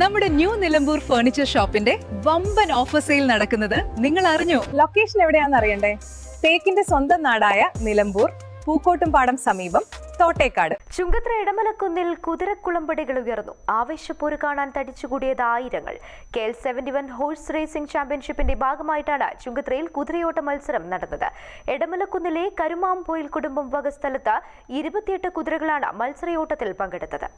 നമ്മുടെ new Nilambur furniture ഷോപ്പിന്റെ വമ്പൻ ഓഫർ സെയിൽ നടക്കുന്നത് നിങ്ങൾ അറിഞ്ഞു? ലൊക്കേഷൻ എവിടെയാണെന്ന് അറിയണ്ടേ? തേക്കിന്റെ സ്വന്തം നാടായ നിലമ്പൂർ പൂക്കോട്ടുംപാടം സമീപം തോട്ടേക്കാട്. ചുങ്കത്ര ഇടമലക്കുന്നിൽ കുതിരക്കുളമ്പടികൾ ഉയർന്നു. ആവേശപ്പോര് കാണാൻ തടിച്ചുകൂടിയത് ആയിരങ്ങൾ. K L seventy one horse racing ചാമ്പ്യൻഷിപ്പിന്റെ ഭാഗമായിട്ടാണ് ചുങ്കത്രയിൽ കുതിരയോട്ട മത്സരം നടന്നത്. ഇടമലക്കുന്നിലെ കരുമാമ്പോയിൽ കുടുംബം വക സ്ഥലത്ത് ഇരുപത്തിയെട്ട് കുതിരകളാണ് മത്സരയോട്ടത്തിൽ പങ്കെടുത്തത്.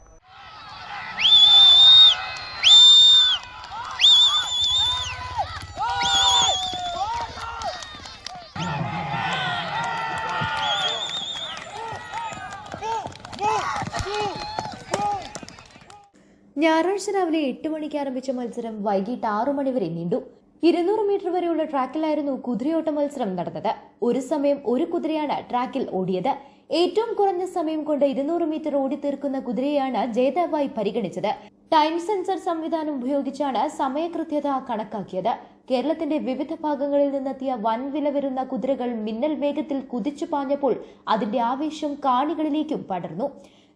ഞായറാഴ്ച രാവിലെ എട്ട് മണിക്ക് ആരംഭിച്ച മത്സരം വൈകിട്ട് ആറു മണി വരെ നീണ്ടു. ഇരുന്നൂറ് മീറ്റർ വരെയുള്ള ട്രാക്കിലായിരുന്നു കുതിരയോട്ട മത്സരം നടന്നത്. ഒരു സമയം ഒരു കുതിരയാണ് ട്രാക്കിൽ ഓടിയത്. ഏറ്റവും കുറഞ്ഞ സമയം കൊണ്ട് ഇരുന്നൂറ് മീറ്റർ ഓടി തീർക്കുന്ന കുതിരയാണ് ജേതാവായി പരിഗണിച്ചത്. ടൈം സെൻസർ സംവിധാനം ഉപയോഗിച്ചാണ് സമയകൃത്യത കണക്കാക്കിയത്. കേരളത്തിന്റെ വിവിധ ഭാഗങ്ങളിൽ നിന്നെത്തിയ വൻ വില വരുന്ന കുതിരകൾ മിന്നൽ വേഗത്തിൽ കുതിച്ചു പാഞ്ഞപ്പോൾ അതിന്റെ ആവേശം കാണികളിലേക്കും പടർന്നു.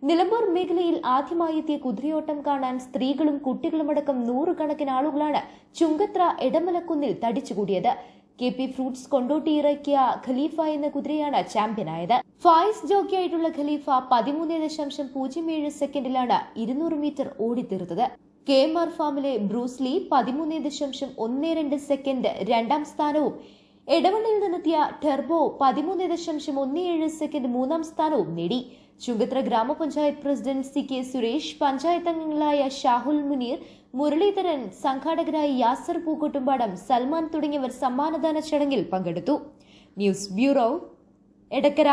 നിലമ്പൂർ മേഖലയിൽ ആദ്യമായി എത്തിയ കുതിരയോട്ടം കാണാൻ സ്ത്രീകളും കുട്ടികളുമടക്കം നൂറുകണക്കിന് ആളുകളാണ് ചുങ്കത്ര എടമലക്കുന്നിൽ തടിച്ചുകൂടിയത്. കെ പി ഫ്രൂട്ട്സ് കൊണ്ടോട്ടി ഇറക്കിയ ഖലീഫ എന്ന കുതിരയാണ് ചാമ്പ്യനായത്. ഫായിസ് ജോക്കിയായിട്ടുള്ള ഖലീഫ പതിമൂന്ന് ദശാംശം പൂജ്യം ഏഴ് സെക്കൻഡിലാണ് ഇരുന്നൂറ് മീറ്റർ ഓടിത്തീർത്തത്. കെ എം ആർ ഫാമിലെ ബ്രൂസ്ലി പതിമൂന്ന് ദശാംശം ഒന്ന് രണ്ട് സെക്കൻഡ് രണ്ടാം സ്ഥാനവും എടവണ്ണയിൽ നിന്നെത്തിയ ടെർബോ പതിമൂന്ന് ദശാംശം ഒന്ന് ഏഴ് സെക്കൻഡ് മൂന്നാം സ്ഥാനവും നേടി. ചുങ്കത്ര ഗ്രാമപഞ്ചായത്ത് president C K Suresh panchayat അംഗങ്ങളായ ഷാഹുൽ മുനീർ മുരളീധരൻ സംഘാടകരായ യാസർ പൂക്കോട്ടുംപാടം സൽമാൻ തുടങ്ങിയവർ സമ്മാനദാന ചടങ്ങിൽ പങ്കെടുത്തു. News bureau Edakkara.